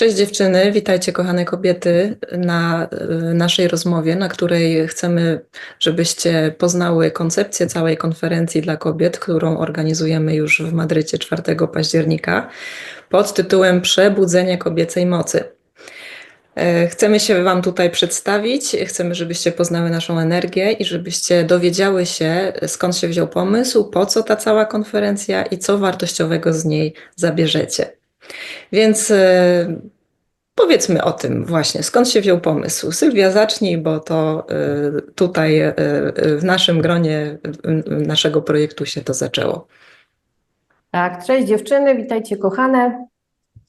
Cześć dziewczyny, witajcie kochane kobiety na y, naszej rozmowie, na której chcemy, żebyście poznały koncepcję całej konferencji dla kobiet, którą organizujemy już w Madrycie 4 października pod tytułem Przebudzenie kobiecej mocy. E, Chcemy się Wam tutaj przedstawić, chcemy, żebyście poznały naszą energię i żebyście dowiedziały się, skąd się wziął pomysł, po co ta cała konferencja i co wartościowego z niej zabierzecie. Więc e, powiedzmy o tym właśnie, skąd się wziął pomysł. Sylwia, zacznij, bo to e, tutaj e, w naszym gronie naszego projektu się to zaczęło. Tak, cześć dziewczyny, witajcie kochane.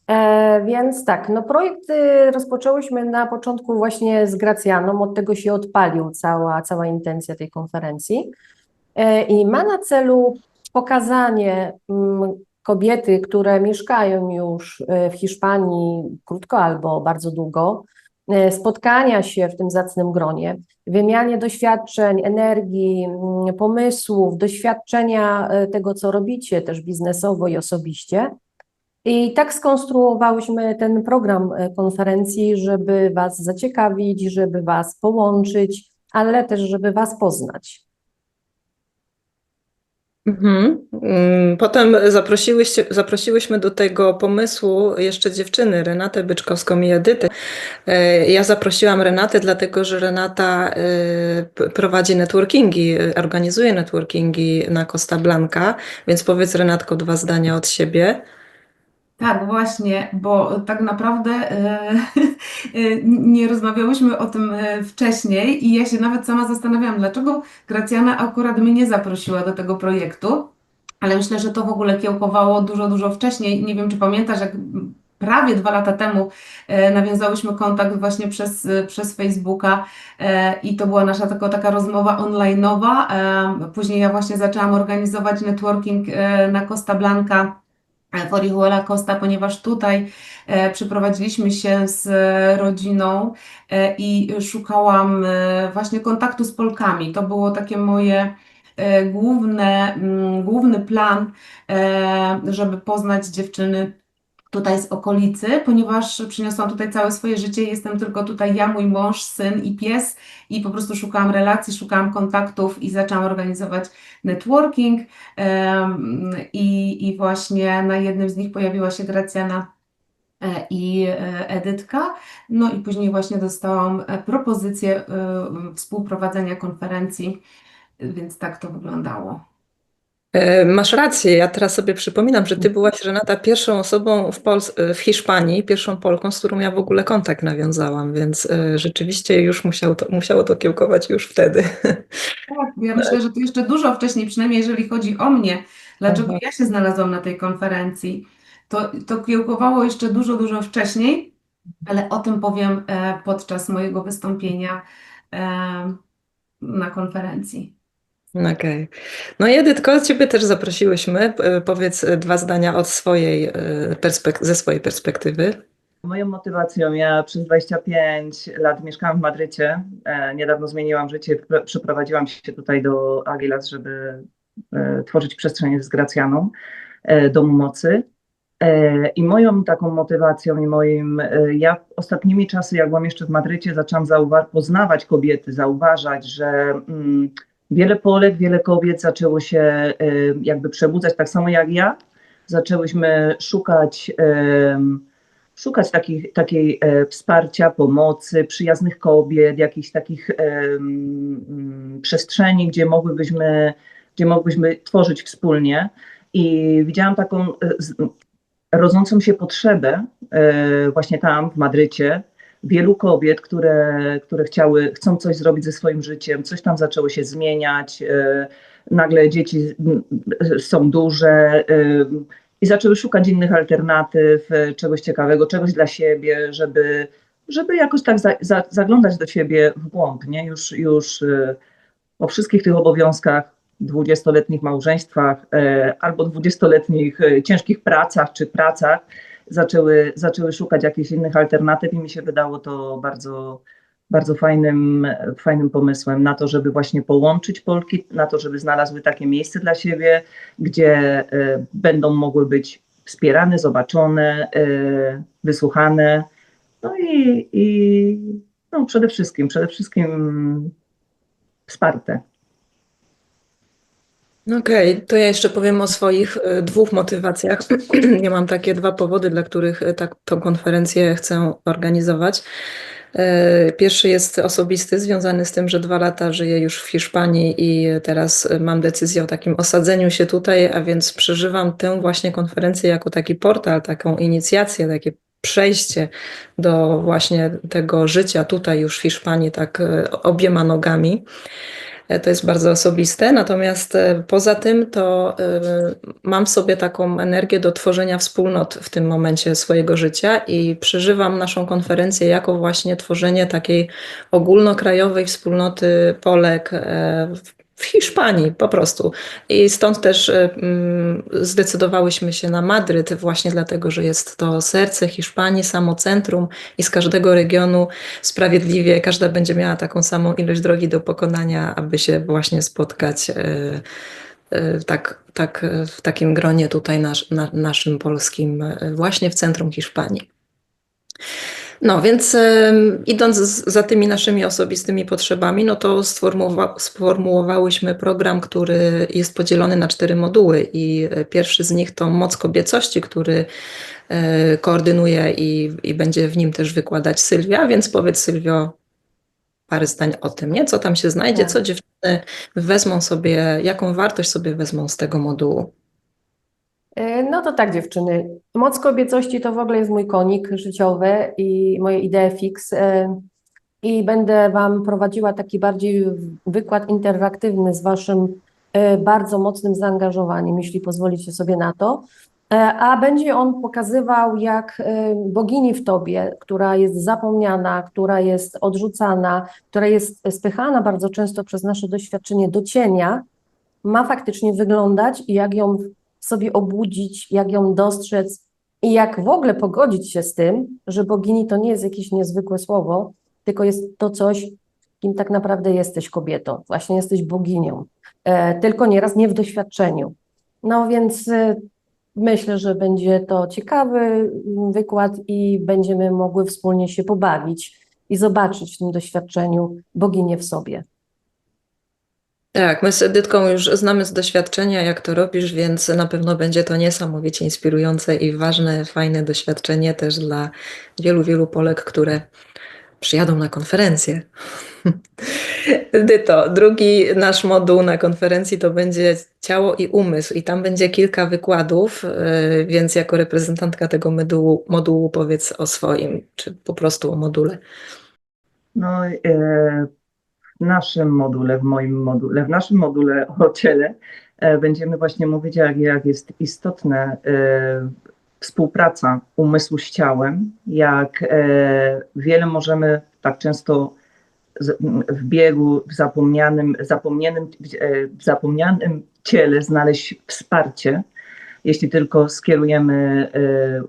E, więc tak, no projekt y, rozpoczęłyśmy na początku właśnie z Gracjaną, od tego się odpalił cała, cała intencja tej konferencji i ma na celu pokazanie mm, kobiety, które mieszkają już e, w Hiszpanii krótko albo bardzo długo, e, spotkania się w tym zacnym gronie, wymianie doświadczeń, energii, mm, pomysłów, doświadczenia e, tego, co robicie też biznesowo i osobiście. I tak skonstruowałyśmy ten program konferencji, żeby Was zaciekawić, żeby Was połączyć, ale też, żeby Was poznać. Mhm. Mm, Potem zaprosiłyście, zaprosiłyśmy do tego pomysłu jeszcze dziewczyny, Renatę Byczkowską i Edytę. E, Ja zaprosiłam Renatę, dlatego że Renata e, prowadzi networkingi, e, organizuje networkingi na Costa Blanca, więc powiedz Renatko dwa zdania od siebie. Tak, właśnie, bo tak naprawdę e, e, nie rozmawiałyśmy o tym e, wcześniej i ja się nawet sama zastanawiałam, dlaczego Gracjana akurat mnie zaprosiła do tego projektu, ale myślę, że to w ogóle kiełkowało dużo, dużo wcześniej. Nie wiem, czy pamiętasz, jak prawie dwa lata temu nawiązałyśmy kontakt właśnie przez, przez Facebooka i to była nasza taka, taka rozmowa online'owa. Później ja właśnie zaczęłam organizować networking na Costa Blanca w Orihuela Costa, ponieważ tutaj e, przeprowadziliśmy się z e, rodziną e, i szukałam właśnie kontaktu z Polkami. To było takie moje główne, główny plan, żeby poznać dziewczyny tutaj z okolicy, ponieważ przyniosłam tutaj całe swoje życie. Jestem tylko tutaj ja, mój mąż, syn i pies i po prostu szukałam relacji, szukałam kontaktów i zaczęłam organizować networking. I, I właśnie na jednym z nich pojawiła się Gracjana e, i e, Edytka. No i później właśnie dostałam e, propozycję współprowadzenia konferencji, więc tak to wyglądało. E, Masz rację, ja teraz sobie przypominam, że ty byłaś, Renata, pierwszą osobą w, Pols- w Hiszpanii, pierwszą Polką, z którą ja w ogóle kontakt nawiązałam, więc e, rzeczywiście już musiało to, musiało to kiełkować już wtedy. Tak, ja myślę, że to jeszcze dużo wcześniej, przynajmniej jeżeli chodzi o mnie, dlaczego Aha. ja się znalazłam na tej konferencji, to, to kiełkowało jeszcze dużo, dużo wcześniej, ale o tym powiem e, podczas mojego wystąpienia e, na konferencji. Okej. No i Edytko, ciebie też zaprosiłyśmy. Powiedz e, dwa zdania od swojej, e, perspek- ze swojej perspektywy. Moją motywacją, ja przez 25 lat mieszkałam w Madrycie. E, niedawno zmieniłam życie, pr- przeprowadziłam się tutaj do Agilas, żeby tworzyć przestrzeń z Gracjaną, Domu Mocy. I moją taką motywacją i moim, ja ostatnimi czasy, jak byłam jeszcze w Madrycie, zaczęłam zauwa- poznawać kobiety, zauważać, że mm, wiele Polek, wiele kobiet zaczęło się e, jakby przebudzać, tak samo jak ja. Zaczęłyśmy szukać szukać takich, takiej e, wsparcia, pomocy, przyjaznych kobiet, jakichś takich mm, przestrzeni, gdzie mogłybyśmy, gdzie mogłybyśmy tworzyć wspólnie. I widziałam taką e, rodzącą się potrzebę e, właśnie tam w Madrycie. Wielu kobiet, które, które chciały, chcą coś zrobić ze swoim życiem, coś tam zaczęło się zmieniać. e, Nagle dzieci m, są duże, e, i zaczęły szukać innych alternatyw, e, czegoś ciekawego, czegoś dla siebie, żeby, żeby jakoś tak za, za, zaglądać do siebie w głąb, nie? Już, już e, po wszystkich tych obowiązkach, dwudziestoletnich małżeństwach e, albo dwudziestoletnich e, ciężkich pracach czy pracach, zaczęły, zaczęły szukać jakichś innych alternatyw i mi się wydało to bardzo, bardzo fajnym, fajnym pomysłem na to, żeby właśnie połączyć Polki, na to, żeby znalazły takie miejsce dla siebie, gdzie e, będą mogły być wspierane, zobaczone, e, wysłuchane. No i, i no przede wszystkim, przede wszystkim wsparte. Okej, to ja jeszcze powiem o swoich e, dwóch motywacjach. Ja mam takie dwa powody, dla których e, tak, tą konferencję chcę organizować. E, Pierwszy jest osobisty, związany z tym, że dwa lata żyję już w Hiszpanii i teraz mam decyzję o takim osadzeniu się tutaj, a więc przeżywam tę właśnie konferencję jako taki portal, taką inicjację, takie przejście do właśnie tego życia tutaj już w Hiszpanii, tak obiema nogami. E, To jest bardzo osobiste, natomiast e, poza tym to e, mam sobie taką energię do tworzenia wspólnot w tym momencie swojego życia i przeżywam naszą konferencję jako właśnie tworzenie takiej ogólnokrajowej wspólnoty Polek w- Hiszpanii po prostu. I stąd też e, mm, zdecydowałyśmy się na Madryt, właśnie dlatego, że jest to serce Hiszpanii, samo centrum i z każdego regionu sprawiedliwie każda będzie miała taką samą ilość drogi do pokonania, aby się właśnie spotkać e, e, tak, tak w takim gronie tutaj nasz, na, naszym polskim, właśnie w centrum Hiszpanii. No więc em, idąc z, za tymi naszymi osobistymi potrzebami, no to sformułowa, sformułowałyśmy program, który jest podzielony na cztery moduły i e, pierwszy z nich to Moc Kobiecości, który e, koordynuje i, i będzie w nim też wykładać Sylwia, więc powiedz Sylwio parę zdań o tym, nie? Co tam się znajdzie, Tak. co dziewczyny wezmą sobie, jaką wartość sobie wezmą z tego modułu. E, No to tak, dziewczyny. Moc kobiecości to w ogóle jest mój konik życiowy i moje idee fix. e, I będę Wam prowadziła taki bardziej wykład interaktywny z Waszym e, bardzo mocnym zaangażowaniem, jeśli pozwolicie sobie na to. A będzie on pokazywał, jak bogini w Tobie, która jest zapomniana, która jest odrzucana, która jest spychana bardzo często przez nasze doświadczenie do cienia, ma faktycznie wyglądać i jak ją sobie obudzić, jak ją dostrzec i jak w ogóle pogodzić się z tym, że bogini to nie jest jakieś niezwykłe słowo, tylko jest to coś, kim tak naprawdę jesteś kobietą. Właśnie jesteś boginią, e, tylko nieraz nie w doświadczeniu. No więc e, myślę, że będzie to ciekawy wykład i będziemy mogły wspólnie się pobawić i zobaczyć w tym doświadczeniu boginię w sobie. Tak, my z Edytką już znamy z doświadczenia, jak to robisz, więc na pewno będzie to niesamowicie inspirujące i ważne, fajne doświadczenie też dla wielu, wielu Polek, które przyjadą na konferencję. Edyto, drugi nasz moduł na konferencji to będzie ciało i umysł i tam będzie kilka wykładów, yy, więc jako reprezentantka tego modułu, modułu powiedz o swoim, czy po prostu o module. No, e, naszym module, w moim module, w naszym module o ciele e, będziemy właśnie mówić, jak, jak jest istotna e, współpraca umysłu z ciałem, jak e, wiele możemy tak często w biegu, w zapomnianym, zapomnianym, w zapomnianym ciele znaleźć wsparcie, jeśli tylko skierujemy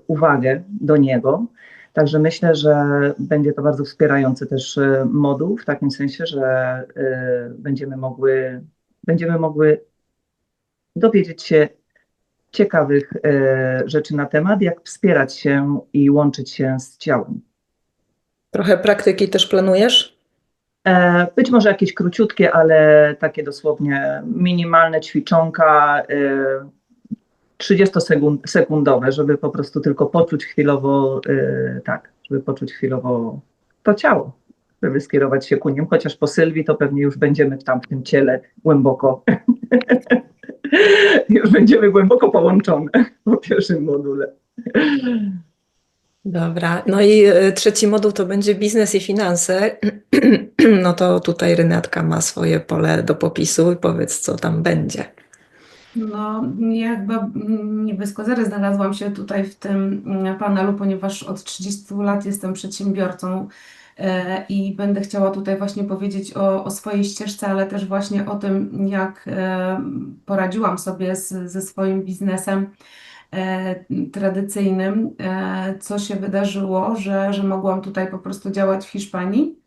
uwagę do niego. Także myślę, że będzie to bardzo wspierający też e, moduł, w takim sensie, że e, będziemy mogły, będziemy mogły dowiedzieć się ciekawych e, rzeczy na temat, jak wspierać się i łączyć się z ciałem. Trochę praktyki też planujesz? E, Być może jakieś króciutkie, ale takie dosłownie minimalne ćwiczonka, 30-sekundowe, żeby po prostu tylko poczuć chwilowo, e, tak, żeby poczuć chwilowo to ciało, żeby skierować się ku nim, chociaż po Sylwii to pewnie już będziemy w tamtym ciele głęboko, już będziemy głęboko połączone po pierwszym module. Dobra, no i e, trzeci moduł to będzie biznes i finanse. No to tutaj Renatka ma swoje pole do popisu i powiedz, co tam będzie. No, ja chyba mm, nie bez kozery znalazłam się tutaj w tym mm, panelu, ponieważ od 30 lat jestem przedsiębiorcą e, i będę chciała tutaj właśnie powiedzieć o, o swojej ścieżce, ale też właśnie o tym, jak e, poradziłam sobie z, ze swoim biznesem e, tradycyjnym, co się wydarzyło, że, że mogłam tutaj po prostu działać w Hiszpanii.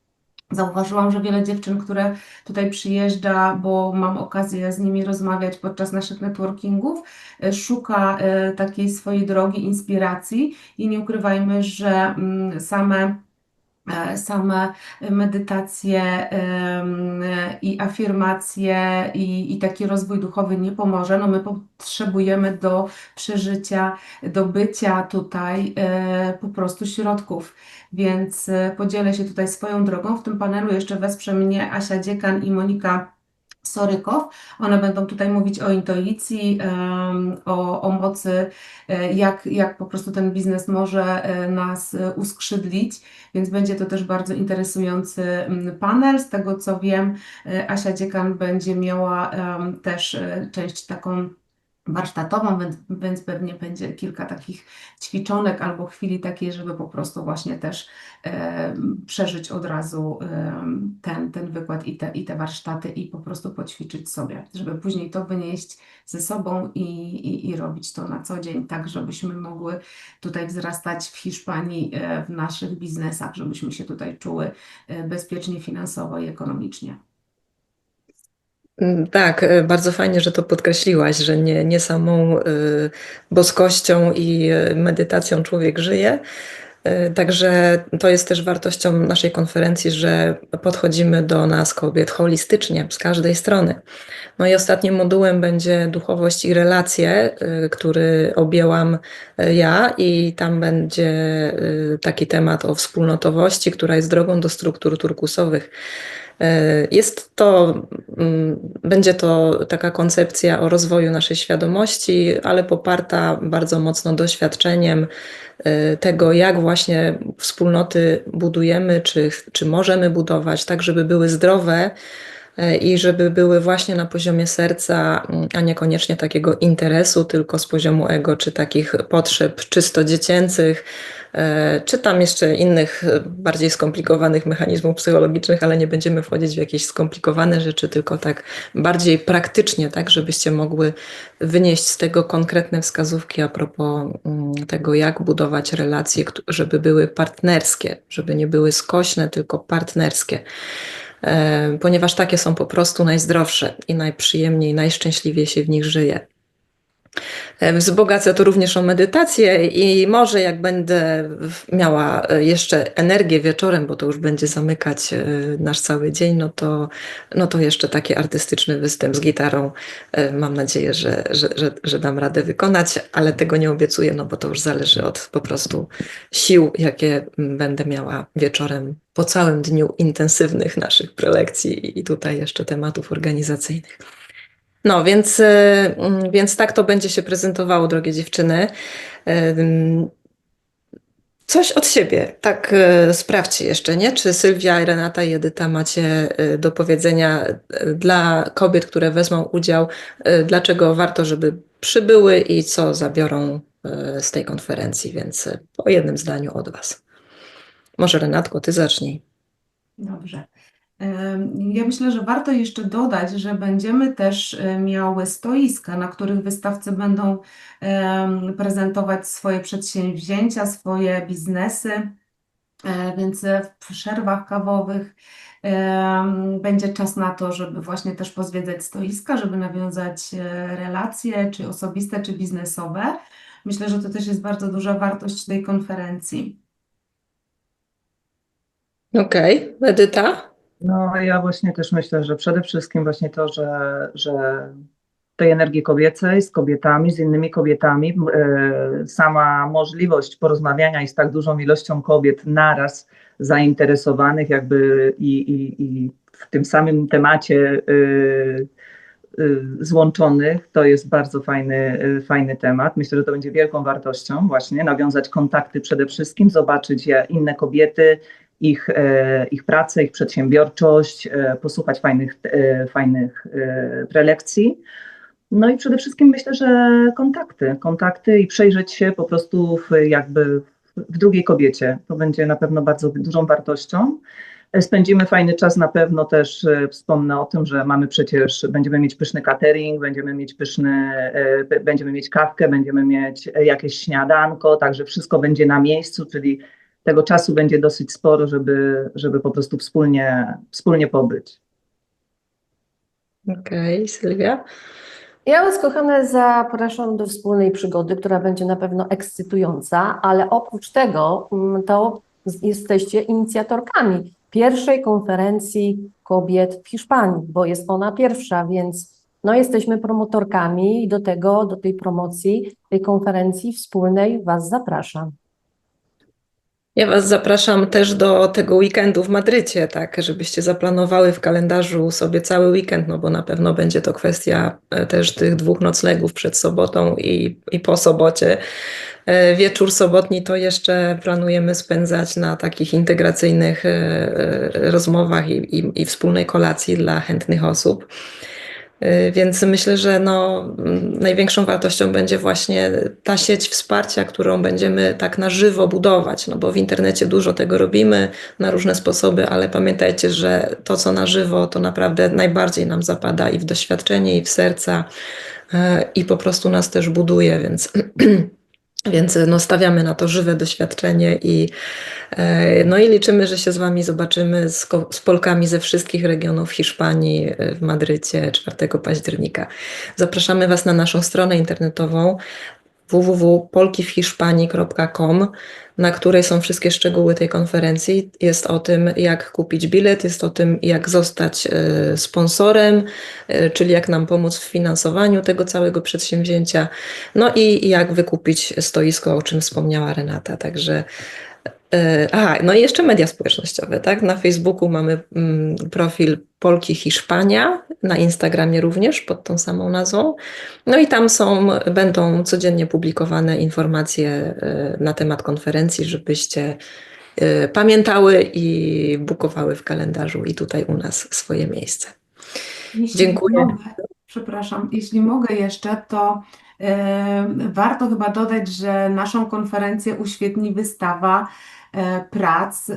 Zauważyłam, że wiele dziewczyn, które tutaj przyjeżdża, bo mam okazję z nimi rozmawiać podczas naszych networkingów, e, szuka e, takiej swojej drogi, inspiracji. I nie ukrywajmy, że mm, same same medytacje i afirmacje i, i taki rozwój duchowy nie pomoże. No my potrzebujemy do przeżycia, do bycia tutaj e, po prostu środków. Więc e, podzielę się tutaj swoją drogą. W tym panelu jeszcze wesprze mnie Asia Dziekan i Monika Sorykow. One będą tutaj mówić o intuicji, o, o mocy, e, jak, jak po prostu ten biznes może e, nas e, uskrzydlić, więc będzie to też bardzo interesujący panel. Z tego co wiem, Asia Dziekan będzie miała też część taką warsztatową, więc, więc pewnie będzie kilka takich ćwiczonek albo chwili takiej, żeby po prostu właśnie też em, przeżyć od razu em, ten, ten wykład i te, i te warsztaty i po prostu poćwiczyć sobie, żeby później to wynieść ze sobą i, i, i robić to na co dzień, tak żebyśmy mogły tutaj wzrastać w Hiszpanii e, w naszych biznesach, żebyśmy się tutaj czuły e, bezpiecznie finansowo i ekonomicznie. Mm, Tak, e, bardzo fajnie, że to podkreśliłaś, że nie, nie samą e, boskością i e, medytacją człowiek żyje. Także to jest też wartością naszej konferencji, że podchodzimy do nas kobiet holistycznie, z każdej strony. No i ostatnim modułem będzie duchowość i relacje, który objęłam ja i tam będzie taki temat o wspólnotowości, która jest drogą do struktur turkusowych. E, Jest to, mm, będzie to taka koncepcja o rozwoju naszej świadomości, ale poparta bardzo mocno doświadczeniem e, tego, jak właśnie wspólnoty budujemy, czy, czy możemy budować, tak żeby były zdrowe i żeby były właśnie na poziomie serca, mm, a niekoniecznie takiego interesu, tylko z poziomu ego, czy takich potrzeb czysto dziecięcych, e, czy tam jeszcze innych e, bardziej skomplikowanych mechanizmów psychologicznych, ale nie będziemy wchodzić w jakieś skomplikowane rzeczy, tylko tak bardziej praktycznie, tak, żebyście mogły wynieść z tego konkretne wskazówki a propos mm, tego, jak budować relacje, żeby były partnerskie, żeby nie były skośne, tylko partnerskie. E, Ponieważ takie są po prostu najzdrowsze i najprzyjemniej, najszczęśliwiej się w nich żyje. Wzbogacę to również o medytację i może jak będę miała e, jeszcze energię wieczorem, bo to już będzie zamykać e, nasz cały dzień, no to, no to jeszcze taki artystyczny występ z gitarą e, mam nadzieję, że, że, że, że dam radę wykonać, ale tego nie obiecuję, no bo to już zależy od po prostu sił, jakie będę miała wieczorem po całym dniu intensywnych naszych prelekcji i tutaj jeszcze tematów organizacyjnych. No, więc, e, mm, więc tak to będzie się prezentowało, drogie dziewczyny. Coś od siebie, tak e, sprawdźcie jeszcze, nie? Czy Sylwia, Renata i Edyta macie e, do powiedzenia dla kobiet, które wezmą udział, dlaczego warto, żeby przybyły i co zabiorą z tej konferencji, więc po jednym zdaniu od Was. Może Renatko, Ty zacznij. Dobrze. Ja myślę, że warto jeszcze dodać, że będziemy też e, miały stoiska, na których wystawcy będą prezentować swoje przedsięwzięcia, swoje biznesy, E, więc w przerwach kawowych będzie czas na to, żeby właśnie też pozwiedzać stoiska, żeby nawiązać e, relacje, czy osobiste, czy biznesowe. Myślę, że to też jest bardzo duża wartość tej konferencji. Okej, Edyta? No, ja właśnie też myślę, że przede wszystkim właśnie to, że, że tej energii kobiecej z kobietami, z innymi kobietami, e, sama możliwość porozmawiania i z tak dużą ilością kobiet naraz zainteresowanych jakby i, i, i w tym samym temacie e, e, złączonych, to jest bardzo fajny, fajny temat. Myślę, że to będzie wielką wartością właśnie nawiązać kontakty przede wszystkim, zobaczyć inne kobiety, ich, e, ich pracę, ich przedsiębiorczość, e, posłuchać fajnych, e, fajnych prelekcji. No i przede wszystkim myślę, że kontakty, kontakty i przejrzeć się po prostu w, jakby w drugiej kobiecie. To będzie na pewno bardzo dużą wartością. Spędzimy fajny czas na pewno też, wspomnę o tym, że mamy przecież, będziemy mieć pyszny catering, będziemy mieć pyszny, będziemy mieć kawkę, będziemy mieć jakieś śniadanko, także wszystko będzie na miejscu, czyli tego czasu będzie dosyć sporo, żeby, żeby po prostu wspólnie, wspólnie pobyć. Okej, Sylwia? Ja Was, kochane, zapraszam do wspólnej przygody, która będzie na pewno ekscytująca, ale oprócz tego mm, to jesteście inicjatorkami pierwszej konferencji kobiet w Hiszpanii, bo jest ona pierwsza, więc no, jesteśmy promotorkami i do tego, do tej promocji, tej konferencji wspólnej Was zapraszam. Ja Was zapraszam też do tego weekendu w Madrycie, tak, żebyście zaplanowały w kalendarzu sobie cały weekend, no bo na pewno będzie to kwestia e, też tych dwóch noclegów przed sobotą i, i po sobocie. E, Wieczór sobotni to jeszcze planujemy spędzać na takich integracyjnych e, rozmowach i, i, i wspólnej kolacji dla chętnych osób. Y, Więc myślę, że no, największą wartością będzie właśnie ta sieć wsparcia, którą będziemy tak na żywo budować, no bo w internecie dużo tego robimy na różne sposoby, ale pamiętajcie, że to, co na żywo, to naprawdę najbardziej nam zapada i w doświadczenie, i w serca, y, i po prostu nas też buduje, więc. Więc no, stawiamy na to żywe doświadczenie i, e, no i liczymy, że się z Wami zobaczymy z, z Polkami ze wszystkich regionów Hiszpanii e, w Madrycie 4 października. Zapraszamy Was na naszą stronę internetową www.polkiwhiszpanii.com, na której są wszystkie szczegóły tej konferencji. Jest o tym, jak kupić bilet, jest o tym, jak zostać e, sponsorem, e, czyli jak nam pomóc w finansowaniu tego całego przedsięwzięcia, no i jak wykupić stoisko, o czym wspomniała Renata. Także Aha, no i jeszcze media społecznościowe, tak? Na Facebooku mamy mm, profil Polki Hiszpania, na Instagramie również pod tą samą nazwą. No i tam są, będą codziennie publikowane informacje e, na temat konferencji, żebyście e, pamiętały i bukowały w kalendarzu i tutaj u nas swoje miejsce. Jeśli Dziękuję. Mogę, przepraszam, jeśli mogę jeszcze, to e, warto chyba dodać, że naszą konferencję uświetni wystawa e, prac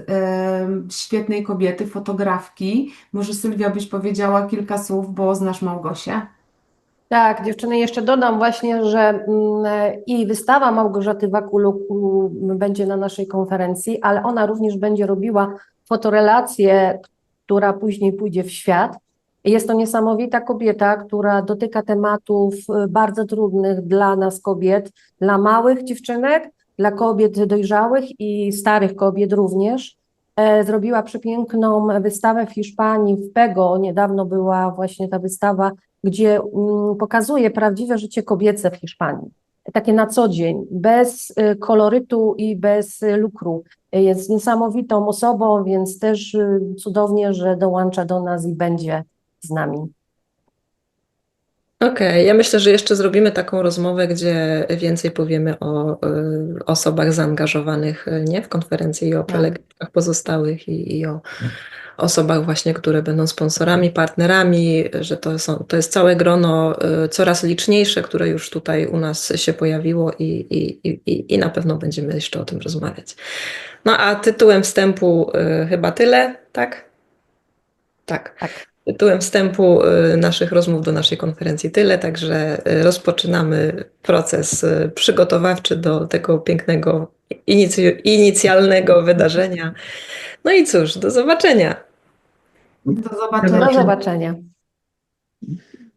świetnej kobiety, fotografki. Może Sylwia byś powiedziała kilka słów, bo znasz Małgosię. Tak, dziewczyny, jeszcze dodam właśnie, że mm, i wystawa Małgorzaty Wakuluk mm, będzie na naszej konferencji, ale ona również będzie robiła fotorelację, która później pójdzie w świat. Jest to niesamowita kobieta, która dotyka tematów y, bardzo trudnych dla nas kobiet, dla małych dziewczynek, dla kobiet dojrzałych i starych kobiet również. E, Zrobiła przepiękną wystawę w Hiszpanii, w Pego. Niedawno była właśnie ta wystawa gdzie mm, pokazuje prawdziwe życie kobiece w Hiszpanii. Takie na co dzień, bez y, kolorytu i bez y, lukru. Jest niesamowitą osobą, więc też cudownie, że dołącza do nas i będzie z nami. Okej, ja myślę, że jeszcze zrobimy taką rozmowę, gdzie więcej powiemy o y, osobach zaangażowanych y, nie, w konferencję i o prelegentkach pozostałych i, i o osobach właśnie, które będą sponsorami, partnerami, że to są, to jest całe grono y, coraz liczniejsze, które już tutaj u nas się pojawiło i, i, i, i- i na pewno będziemy jeszcze o tym rozmawiać. No a tytułem wstępu y, chyba tyle, tak? Tak. Tak. Tytułem wstępu y, naszych rozmów do naszej konferencji tyle, także y, rozpoczynamy proces y, przygotowawczy do tego pięknego inicjalnego wydarzenia. No i cóż, do zobaczenia. Do Do zobaczenia. zobaczenia.